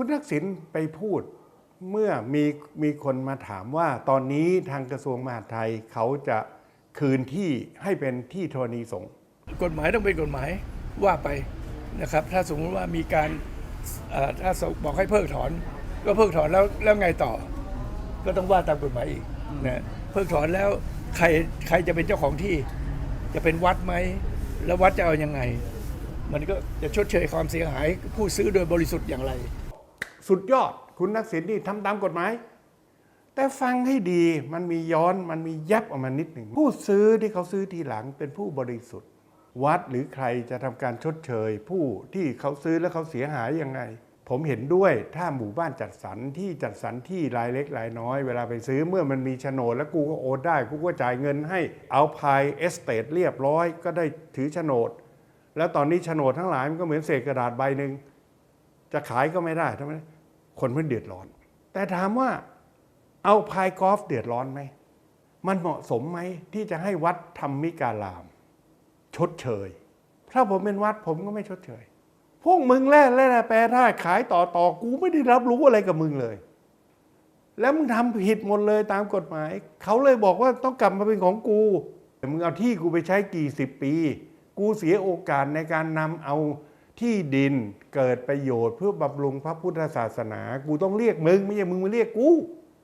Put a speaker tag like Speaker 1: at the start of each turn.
Speaker 1: คุณทักษิณไปพูดเมื่อมีมีคนมาถามว่าตอนนี้ทางกระทรวงมหาดไทยเขาจะคืนที่ให้เป็นที่ธรณีสงฆ์
Speaker 2: กฎหมายต้องเป็นกฎหมายว่าไปนะครับ ถ้าสมมติว่ามีการถ้าบอกให้เพิกถอน ก็เพิกถอนแล้วแล้วไงต่อ ก็ต้องว่าตามกฎหมายอีกนะเพิกถอนแล้วใครใครจะเป็นเจ้าของที่ จะเป็นวัดไหมแล้ววัดจะเอาอยังไง มันก็จะชดเชยความเสียหายผู้ซื้อโดยบริสุทธิ์อย่างไร
Speaker 1: สุดยอด คุณทักษิณนี่ทำตามกฎหมาย แต่ฟังให้ดีมันมีย้อนมันมียับออกมานิดหนึ่ง ผู้ซื้อที่เขาซื้อทีหลังเป็นผู้บริสุทธิ์ วัดหรือใครจะทำการชดเชย ผู้ที่เขาซื้อแล้วเขาเสียหายยังไง ผมเห็นด้วยถ้าหมู่บ้านจัดสรรที่จัดสรรที่รายเล็กรายน้อย เวลาไปซื้อเมื่อมันมีโฉนดแล้วกูก็โอนได้กูก็จ่ายเงินให้เอาพายเอสเตทเรียบร้อย ก็ได้ถือโฉนดแล้วตอนนี้โฉนดทั้งหลายมันก็เหมือนเศษกระดาษใบหนึ่งจะขายก็ไม่ได้ทำไม คนเพิ่นเดือดร้อน แต่ถามว่าเอาพายกอล์ฟเดือดร้อนไหม มันเหมาะสมไหมที่จะให้วัดธรรมิการาม ชดเชย ถ้าผมเป็นวัดผมก็ไม่ชดเชย พวกมึงแล่แล่แปรท่าขายต่อต่อกูไม่ได้รับรู้อะไรกับมึงเลย แล้วมึงทำผิดหมดเลยตามกฎหมาย เขาเลยบอกว่าต้องกลับมาเป็นของกูมึงเอาที่กูไปใช้กี่สิบปี กูเสียโอกาสในการนำเอา ที่ดินเกิดประโยชน์เพื่อบำรุงพระพุทธศาสนา กูต้องเรียกมึง ไม่ใช่มึงมาเรียกกู